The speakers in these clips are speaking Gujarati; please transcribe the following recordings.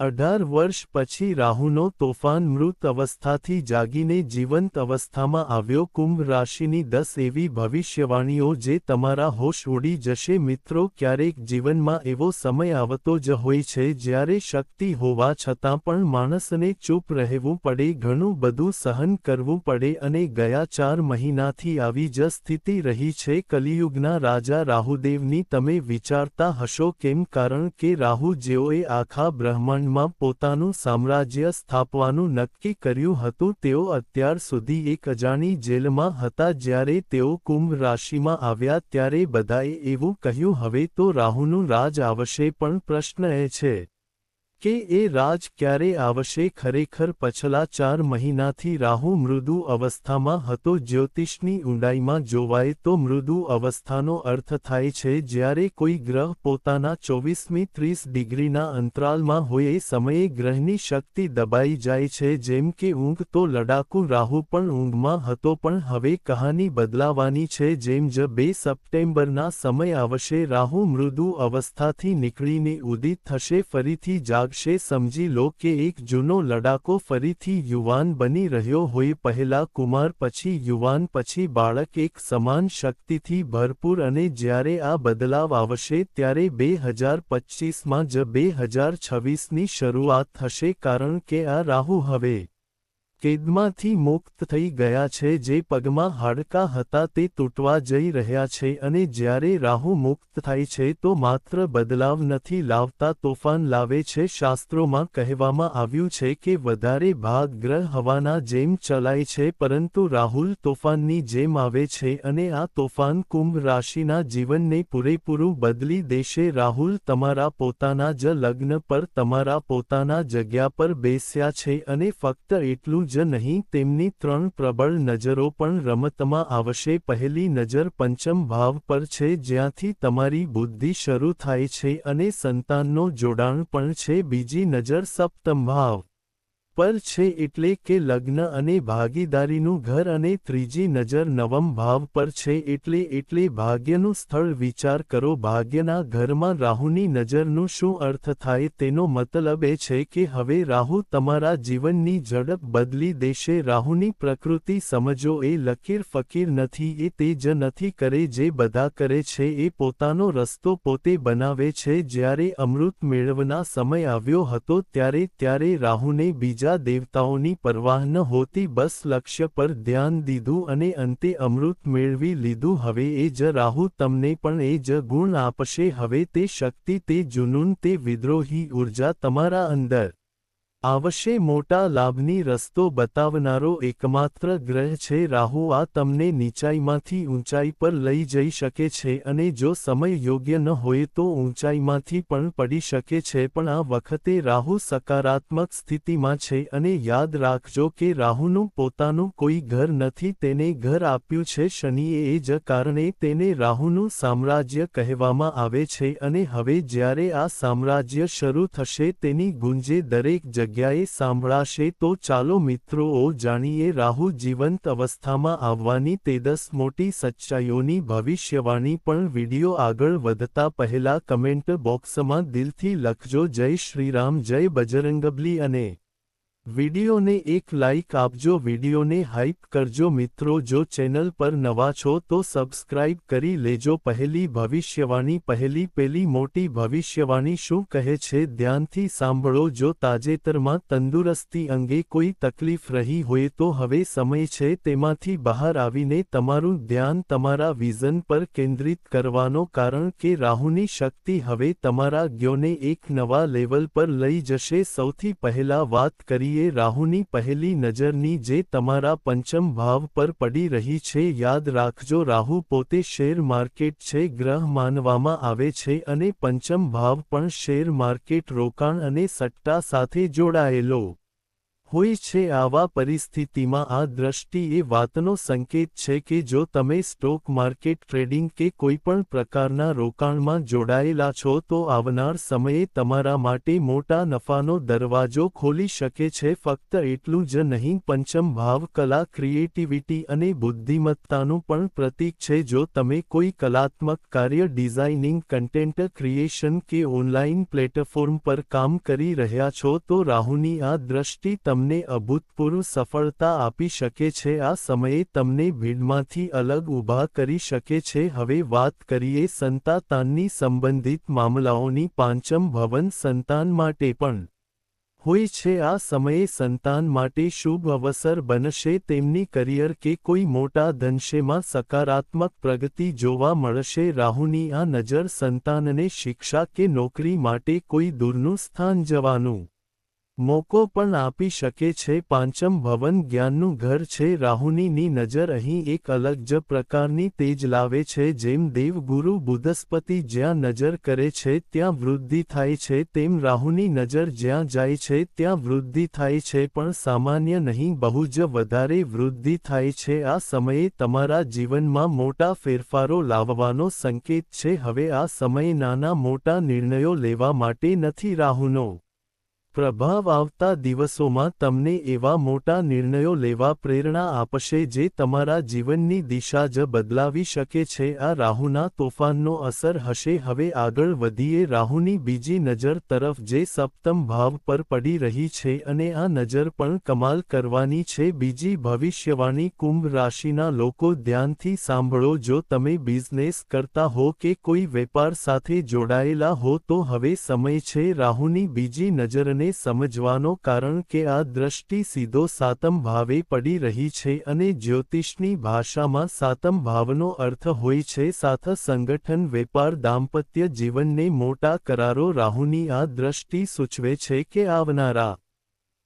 અઢાર વર્ષ પછી રાહુનો તોફાન મૃત અવસ્થાથી જાગીને જીવંત અવસ્થામાં આવ્યો. કુંભ રાશિની દસ એવી ભવિષ્યવાણીઓ જે તમારા હોશ ઉડી જશે. મિત્રો, ક્યારેક જીવનમાં એવો સમય આવતો જ હોય છે જ્યારે શક્તિ હોવા છતાં પણ માણસને ચૂપ રહેવું પડે, ઘણું બધું સહન કરવું પડે અને ગયા ચાર મહિનાથી આવી જ સ્થિતિ રહી છે. કલિયુગના રાજા રાહુદેવની તમે વિચારતા હશો કેમ? કારણ કે રાહુ જેઓએ આખા બ્રહ્માંડ માં પોતાનું સામ્રાજ્ય સ્થાપવાનું નક્કી કર્યું હતું. તેઓ અત્યાર સુધી એક અજાણી જેલમાં હતા. જ્યારે તેઓ કુંભ રાશિમાં આવ્યા ત્યારે બધાએ એવું કહ્યું, હવે તો રાહુનું રાજ આવશે. પણ પ્રશ્ન એ છે કે એ રાજ ક્યારે આવશે ખરેખર પછલા ચાર મહિનાથી રાહુ મૃદુ અવસ્થામાં હતો, જ્યોતિષની ઊંડાઈમાં જોવાય તો મૃદુ અવસ્થાનો અર્થ થાય છે, જ્યારે કોઈ ગ્રહ પોતાના ચોવીસમી ત્રીસ ડિગ્રીના અંતરાલમાં હોય સમયે ગ્રહની શક્તિ દબાઈ જાય છે, જેમ કે ઊંઘ તો લડાકુ રાહુ પણ ઊંઘમાં હતો, પણ હવે કહાની બદલાવાની છે, જેમ જ બે સપ્ટેમ્બરના સમય આવશે, રાહુ મૃદુ અવસ્થાથી નીકળીને ઉદિત થશે, ફરીથી જાગ લાગશે સમજી લો કે એક જૂનો લડાકો ફરીથી યુવાન બની રહ્યો હોય પહેલા કુમાર પછી યુવાન પછી બાળક એક સમાન શક્તિથી ભરપૂર અને જ્યારે આ બદલાવ આવશે ત્યારે બે હજાર પચ્ચીસમાં જ બે હજાર છવ્વીસની શરૂઆત થશે કારણ કે આ રાહુ હવે કેદમાંથી મુક્ત થઈ ગયા છે જે પગમાં હાડકાં હતા તે તૂટવા જઈ રહ્યા છે અને જ્યારે રાહુ મુક્ત થાય છે તો માત્ર બદલાવ નથી લાવતા તોફાન લાવે છે. શાસ્ત્રોમાં કહેવામાં આવ્યું છે કે વધારે ભાગ ગ્રહ હવાના જેમ ચલાય છે પરંતુ રાહુલ તોફાનની જેમ આવે છે અને આ તોફાન કુંભ રાશિના જીવનને પૂરેપૂરું બદલી દેશે. રાહુલ તમારા પોતાના જ લગ્ન પર તમારા પોતાના જગ્યા પર બેસ્યા છે અને ફક્ત એટલું જ નહીં, તેમની ત્રણ પ્રબળ નજરો પણ રમતમાં આવશે. પહેલી નજર પંચમ ભાવ પર છે, જ્યાંથી તમારી બુદ્ધિ શરૂ થાય છે અને સંતાનનો જોડાણ પણ છે. બીજી નજર સપ્તમ ભાવ. પર છે એટલે કે લગ્ન અને ભાગીદારીનું ઘર અને ત્રીજી નજર નવમ ભાવ પર છે એટલે એટલે ભાગ્યનું સ્થળ વિચાર કરો. ભાગ્યના ઘરમાં રાહુની નજરનું શું અર્થ થાય તેનો મતલબ એ છે કે હવે રાહુ તમારા જીવનની ઝડપ બદલી દેશે. રાહુની પ્રકૃતિ સમજો એ લકીર ફકીર નથી એ તે જ નથી કરે જે બધા કરે છે એ પોતાનો રસ્તો પોતે બનાવે છે. જ્યારે અમૃત મેળવના સમય આવ્યો હતો ત્યારે ત્યારે રાહુને બીજા બીજા દેવતાઓની પરવાહ ન હોતી બસ લક્ષ્ય પર ધ્યાન દીધું અને અંતે અમૃત મેળવી લીધું. હવે એ જ રાહુ તમને પણ એ જ ગુણ આપશે. હવે તે શક્તિ, તે જુનૂન, તે વિદ્રોહી ઊર્જા તમારા અંદર. આવશે મોટા લાભની રસ્તો બતાવનારો એકમાત્ર ગ્રહ છે. રાહુ આ તમને નીચાઈમાંથી ઊંચાઈ પર લઈ જઈ શકે છે અને જો સમય યોગ્ય ન હોય તો ઊંચાઈમાંથી પણ પડી શકે છે. પણ આ વખતે રાહુ સકારાત્મક સ્થિતિમાં છે અને યાદ રાખજો કે રાહુનું પોતાનું કોઈ ઘર નથી. તેને ઘર આપ્યું છે શનિએ એ જ કારણે તેને રાહુનું સામ્રાજ્ય કહેવામાં આવે છે અને હવે જ્યારે આ સામ્રાજ્ય શરૂ થશે તેની ગુંજે દરેક જગ્યા જગ્યાએ સાંભળાશે તો ચાલો મિત્રોઓ જાણીએ રાહુ જીવંત અવસ્થામાં આવવાની તે દસ મોટી સચ્ચાઈઓની ભવિષ્યવાણી પણ વિડિયો આગળ વધતા પહેલા કમેન્ટ બોક્સમાં દિલથી લખજો જય શ્રીરામ જય બજરંગબલી અને વિડિયોને એક લાઇક આપજો, વિડિયોને હાઇપ કરજો મિત્રો, જો ચેનલ પર નવા છો તો સબસ્ક્રાઇબ કરી લેજો. પહેલી ભવિષ્યવાણી, પહેલી પેલી મોટી ભવિષ્યવાણી શું કહે છે ધ્યાનથી સાંભળો. જો તાજેતરમાં તંદુરસ્તી અંગે કોઈ તકલીફ રહી હોય તો હવે સમય છે તેમાંથી બહાર આવીને તમારું ધ્યાન તમારા વિઝન પર કેન્દ્રિત કરવાનો, કારણ કે રાહુની શક્તિ હવે તમારા જ્ઞોને એક નવા લેવલ પર લઈ જશે. સૌથી પહેલા વાત કરીએ કરીએ રાહુની પહેલી નજરની જે તમારા પંચમ ભાવ પર પડી રહી છે યાદ રાખજો રાહુ પોતે શેર માર્કેટ છે ગ્રહ માનવામાં આવે છે અને પંચમ ભાવ પણ શેર માર્કેટ રોકાણ અને સટ્ટા સાથે જોડાયેલો. હોય છે આવા પરિસ્થિતિમાં આ દ્રષ્ટિ એ વાતનો સંકેત છે કે જો તમે સ્ટોક માર્કેટ ટ્રેડિંગ કે કોઈપણ પ્રકારના રોકાણમાં જોડાયેલા છો તો આવનાર સમયે તમારા માટે મોટા નફાનો દરવાજો ખોલી શકે છે. ફક્ત એટલું જ નહીં, પંચમ ભાવ કલા, ક્રિએટિવિટી અને બુદ્ધિમત્તાનું પણ પ્રતીક છે. જો તમે કોઈ કલાત્મક કાર્ય, ડિઝાઇનિંગ કન્ટેન્ટ ક્રિએશન કે ઓનલાઇન પ્લેટફોર્મ પર કામ કરી રહ્યા છો તો રાહુની આ દ્રષ્ટિ તમને અભૂતપૂર્વ સફળતા આપી શકે છે. આ સમયે તમને ભીડમાંથી અલગ ઊભા કરી શકે છે. હવે વાત કરીએ સંતાતાનની સંબંધિત મામલાઓની. પાંચમ ભવન સંતાન માટે પણ હોય છે. આ સમયે સંતાન માટે શુભ અવસર બનશે. તેમની કરિયર કે કોઈ મોટા ધનશેમાં સકારાત્મક પ્રગતિ જોવા મળશે. રાહુની આ નજર સંતાનને શિક્ષા કે નોકરી માટે કોઈ દૂરનું સ્થાન જવાનું મોકો પણ આપી શકે છે. પાંચમ ભવન જ્ઞાનનું ઘર છે. રાહુનીની નજર અહીં એક અલગ જ પ્રકારની તેજ લાવે છે. જેમ દેવગુરુ બુધસ્પતિ જ્યાં નજર કરે છે, ત્યાં વૃદ્ધિ થાય છે. તેમ રાહુની નજર જ્યાં જાય છે, ત્યાં વૃદ્ધિ થાય છે. પણ સામાન્ય નહીં, બહુ જ વધારે વૃદ્ધિ થાય છે. આ સમયે તમારા જીવનમાં મોટા ફેરફારો લાવવાનો સંકેત છે. હવે આ સમય નાના મોટા નિર્ણયો લેવા માટે નથી રાહુનો. પ્રભાવ આવતા દિવસોમાં તમને એવા મોટા નિર્ણયો લેવા પ્રેરણા આપશે જે તમારા જીવનની દિશા જ બદલાવી શકે છે. આ રાહુના તોફાનનો અસર હશે. હવે આગળ વધીએ. રાહુની બીજી નજર તરફ જે સપ્તમ ભાવ પર પડી રહી છે અને આ નજર પણ કમાલ કરવાની છે. બીજી ભવિષ્યવાણી કુંભ રાશિના લોકો ધ્યાનથી સાંભળો. જો તમે બિઝનેસ કરતા હો કે કોઈ વેપાર સાથે જોડાયેલા હો તો હવે સમય છે રાહુની બીજી નજરને તેને સમજવાનો કારણ કે આ દ્રષ્ટિ સીધો સાતમ ભાવે પડી રહી છે અને જ્યોતિષની ભાષામાં સાતમ ભાવનો અર્થ હોય છે સાથ સંગઠન વેપાર દાંપત્ય જીવનને મોટા કરારો રાહુની આ દ્રષ્ટિ સૂચવે છે કે આવનારા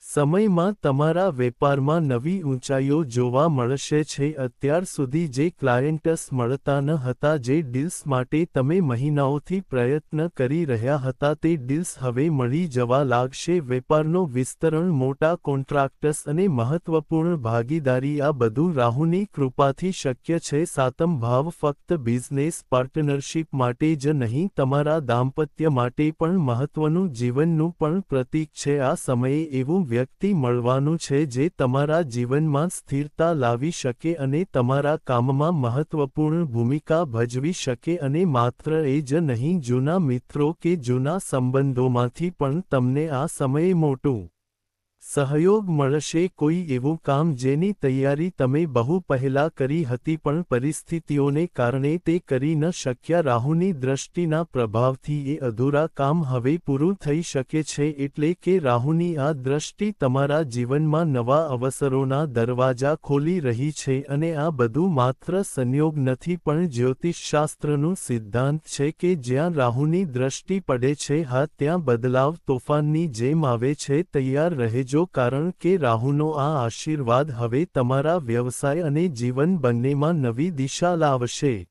સમયમાં તમારા વેપારમાં નવી ઊંચાઈઓ જોવા મળશે છે. અત્યાર સુધી જે ક્લાયન્ટસ મળતા ન હતા, જે ડીલ્સ માટે તમે મહિનાઓથી પ્રયત્ન કરી રહ્યા હતા, તે ડીલ્સ હવે મળી જવા લાગશે. વેપારનો વિસ્તરણ, મોટા કોન્ટ્રાક્ટર્સ અને મહત્વપૂર્ણ ભાગીદારી, આ બધું રાહુની કૃપાથી શક્ય છે. સાતમ ભાવ ફક્ત બિઝનેસ, પાર્ટનરશિપ માટે જ નહીં, તમારા દાંપત્ય માટે પણ મહત્વનું, જીવનનું પણ પ્રતીક છે. આ સમયે એવું વ્યક્તિ મળવાનું છે જે તમારા જીવનમાં સ્થિરતા લાવી શકે અને તમારા કામમાં મહત્વપૂર્ણ ભૂમિકા ભજવી શકે અને માત્ર એ જ નહીં, જૂના મિત્રો કે જૂના સંબંધોમાંથી પણ તમને આ સમયે મોટું સહયોગ મળશે કોઈ એવું કામ જેની તૈયારી તમે બહુ પહેલા કરી હતી પણ પરિસ્થિતિઓને કારણે તે કરી ન શક્યા. રાહુની દ્રષ્ટિના પ્રભાવથી એ અધૂરા કામ હવે પૂરું થઈ શકે છે એટલે કે રાહુની આ દ્રષ્ટિ તમારા જીવનમાં નવા અવસરોના દરવાજા ખોલી રહી છે અને આ બધું માત્ર સંયોગ નથી પણ જ્યોતિષશાસ્ત્રનું સિદ્ધાંત છે કે જ્યાં રાહુની દ્રષ્ટિ પડે છે, હા, ત્યાં બદલાવ તોફાનની જેમ આવે છે, તૈયાર રહેજો. જો કારણ કે રાહુનો આ આશીર્વાદ હવે તમારા વ્યવસાય અને જીવન બંનેમાં નવી દિશા લાવશે.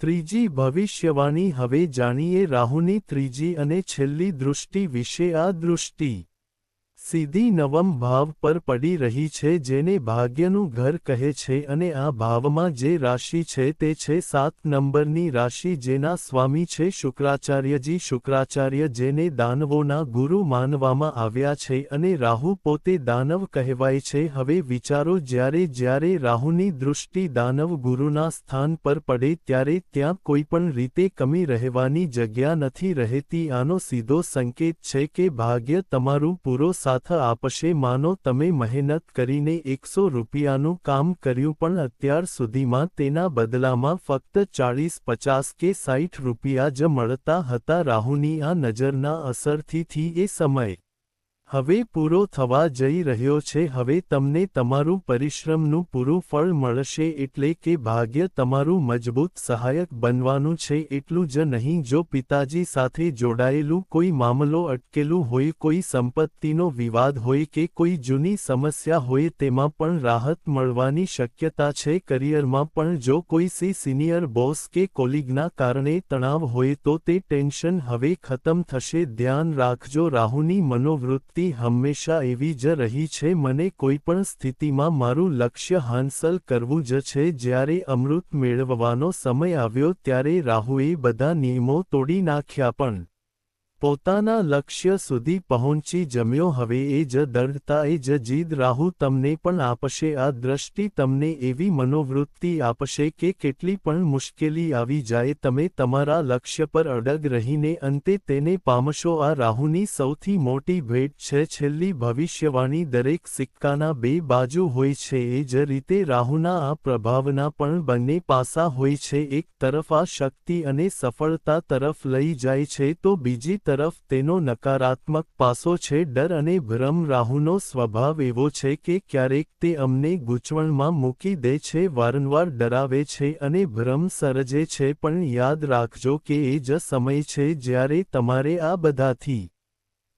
ત્રીજી, ભવિષ્યવાણી. હવે જાણીએ રાહુની ત્રીજી અને છેલ્લી દૃષ્ટિ વિશે આ દૃષ્ટિ. સીધી નવમ ભાવ પર પડી રહી છે જેને ભાગ્યનું ઘર કહે છે અને આ ભાવમાં જે રાશિ છે તે છે સાત નંબરની રાશિ જેના સ્વામી છે શુક્રાચાર્યજી. શુક્રાચાર્ય જેને દાનવોના ગુરુ માનવામાં આવ્યા છે અને રાહુ પોતે દાનવ કહેવાય છે. હવે વિચારો જ્યારે જ્યારે રાહુની દૃષ્ટિ દાનવ ગુરુના સ્થાન પર પડે ત્યારે ત્યાં કોઈપણ રીતે કમી રહેવાની જગ્યા નથી રહેતી. આનો સીધો સંકેત છે કે ભાગ્ય તમારું પૂરો સાથ સાથ આપશે. માનો, તમે મહેનત કરીને એકસો રૂપિયાનું કામ કર્યું, પણ અત્યાર સુધીમાં તેના બદલામાં ફક્ત ચાળીસ પચાસ કે સાઠ રૂપિયા જ મળતા હતા. રાહુની આ નજરના અસરથી એ સમય હવે પૂરો થવા જઈ રહ્યો છે, હવે તમને તમારું પરિશ્રમનું પૂરું ફળ મળશે એટલે કે ભાગ્ય તમારું મજબૂત સહાયક બનવાનું છે, એટલું જ નહીં, જો પિતાજી સાથે જોડાયેલું કોઈ મામલો અટકેલું હોય, કોઈ સંપત્તિનો વિવાદ હોય કે કોઈ જૂની સમસ્યા હોય, તેમાં પણ રાહત મળવાની શક્યતા છે, કરિયરમાં પણ જો કોઈ સી સિનિયર બોસ કે કોલિગના કારણે તણાવ હોય, તો તે ટેન્શન હવે ખતમ થશે, ધ્યાન રાખજો, રાહુની મનોવૃત્તિ સ્થિતિ હંમેશા એવી જ રહી છે, મને કોઈપણ સ્થિતિમાં મારું લક્ષ્ય હાંસલ કરવું જ છે. જ્યારે અમૃત મેળવવાનો સમય આવ્યો, ત્યારે રાહુએ બધા નિયમો તોડી નાખ્યા પણ. પોતાના લક્ષ્ય સુધી પહોંચી જમ્યો. હવે એ જ દૃઢતા, એ જ જીદ રાહુ તમને પણ આપશે. આ દ્રષ્ટિ તમને એવી મનોવૃત્તિ આપશે કે કેટલી પણ મુશ્કેલી આવી જાય, તમે તમારા લક્ષ્ય પર અડગ રહીને અંતે તેને પામશો. આ રાહુની સૌથી મોટી ભેટ છે. છેલ્લી ભવિષ્યવાણી દરેક સિક્કાના બે બાજુ હોય છે. એ જ રીતે રાહુના આ પ્રભાવના પણ બંને પાસા હોય છે. એક તરફ આ શક્તિ અને સફળતા તરફ લઈ જાય છે, તો બીજી તરફ તેનો નકારાત્મક પાસો છે, ડર અને ભ્રમ રાહુનો સ્વભાવ એવો છે કે ક્યારેક તે અમને ગૂંચવણમાં મૂકી દે છે, વારંવાર ડરાવે છે અને ભ્રમ સર્જે છે, પણ યાદ રાખજો કે એ જ સમય છે જ્યારે તમારે આ બધાથી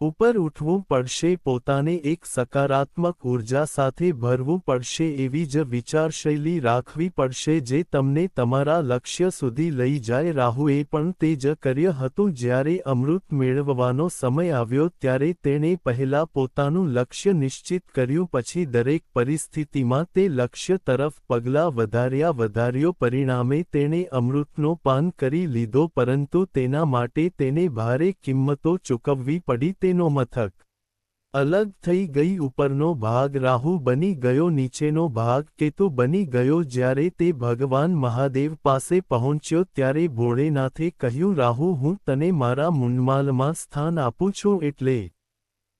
ઉપર ઉઠવું પડશે, પોતાને એક સકારાત્મક ઊર્જા સાથે ભરવું પડશે, એવી જ વિચારશૈલી રાખવી પડશે જે તમને તમારા લક્ષ્ય સુધી લઈ જાય. રાહુએ પણ તે જ કર્ય હતું જ્યારે અમૃત મેળવવાનો સમય આવ્યો, ત્યારે તેણે પહેલા પોતાનું લક્ષ્ય નિશ્ચિત કર્યું, પછી દરેક પરિસ્થિતિમાં તે લક્ષ્ય તરફ પગલાં વધાર્યા, વધાર્યો. પરિણામે તેણે અમૃતનો પાન કરી લીધો, પરંતુ તેના માટે તેને ભારે કિંમતો ચૂકવવી પડી. તે તેનો મથક. અલગ થઈ ગઈ ઉપરનો ભાગ રાહુ બની ગયો, નીચેનો ભાગ કેતુ બની ગયો, જ્યારે તે ભગવાન મહાદેવ પાસે પહોંચ્યો, ત્યારે ભોળેનાથે કહ્યું, રાહુ, હું તને મારા મુંડમાલમાં સ્થાન આપું છું. એટલે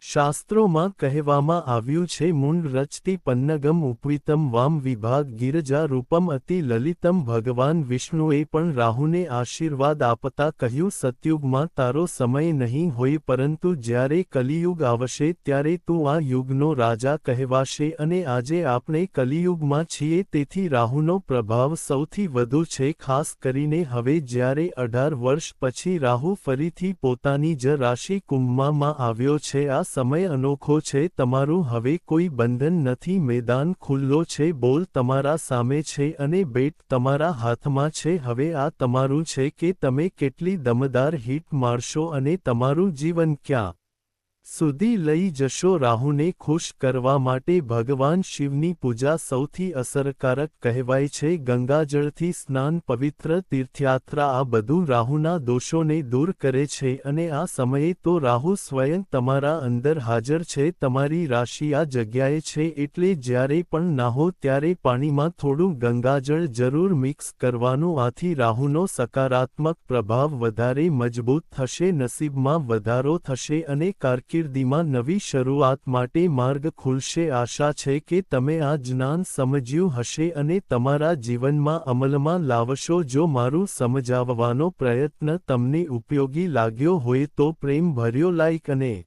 શાસ્ત્રોમાં કહેવામાં આવ્યું છે મુંડ રચતી પન્નગમ ઉપવિતમ વામ વિભાગ ગિરજા રૂપમ અતિ લલિતમ ભગવાન વિષ્ણુએ પણ રાહુને આશીર્વાદ આપતા કહ્યું, સતયુગમાં તારો સમય નહીં હોય, પરંતુ જ્યારે કલિયુગ આવશે ત્યારે તું આ યુગનો રાજા કહેવાશે અને આજે આપણે કલિયુગમાં છીએ, તેથી રાહુનો પ્રભાવ સૌથી વધુ છે, ખાસ કરીને હવે જ્યારે અઢાર વર્ષ પછી રાહુ ફરીથી પોતાની જ રાશિ કુંભમાં આવ્યો છે, આ સમય અનોખો છે, તમારું હવે કોઈ બંધન નથી, મેદાન ખુલ્લો છે, બોલ તમારા સામે છે અને બેટ તમારા હાથમાં છે, હવે આ તમારું છે કે તમે કેટલી દમદાર હિટ મારશો અને તમારું જીવન ક્યાં? સુધી લઈ જશો રાહુને ખુશ કરવા માટે ભગવાન શિવની પૂજા સૌથી અસરકારક કહેવાય છે. ગંગાજળથી સ્નાન, પવિત્ર તીર્થયાત્રા આ બધું રાહુના દોષોને દૂર કરે છે અને આ સમયે તો રાહુ સ્વયં તમારા અંદર હાજર છે. તમારી રાશિ આ જગ્યાએ છે એટલે જ્યારે પણ નાહો ત્યારે પાણીમાં થોડું ગંગાજળ જરૂર મિક્સ કરવાનું આથી રાહુનો સકારાત્મક પ્રભાવ વધારે મજબૂત થશે, નસીબમાં વધારો થશે અને કારકિર્દી કારકિર્દીમાં નવી શરૂઆત માટે માર્ગ ખુલશે. આશા છે કે તમે આ જ્ઞાન સમજ્યું હશે અને તમારા જીવનમાં અમલમાં લાવશો. જો મારું સમજાવવાનો પ્રયત્ન તમને ઉપયોગી લાગ્યો હોય તો પ્રેમ ભર્યો લાઇક અને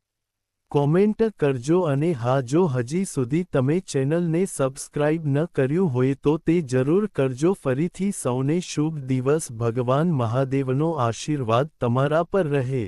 કોમેન્ટ કરજો અને હા, જો હજી સુધી તમે ચેનલને સબસ્ક્રાઇબ ન કર્યું હોય તો તે જરૂર કરજો. ફરીથી સૌને શુભ દિવસ. ભગવાન મહાદેવનો આશીર્વાદ તમારા પર રહે.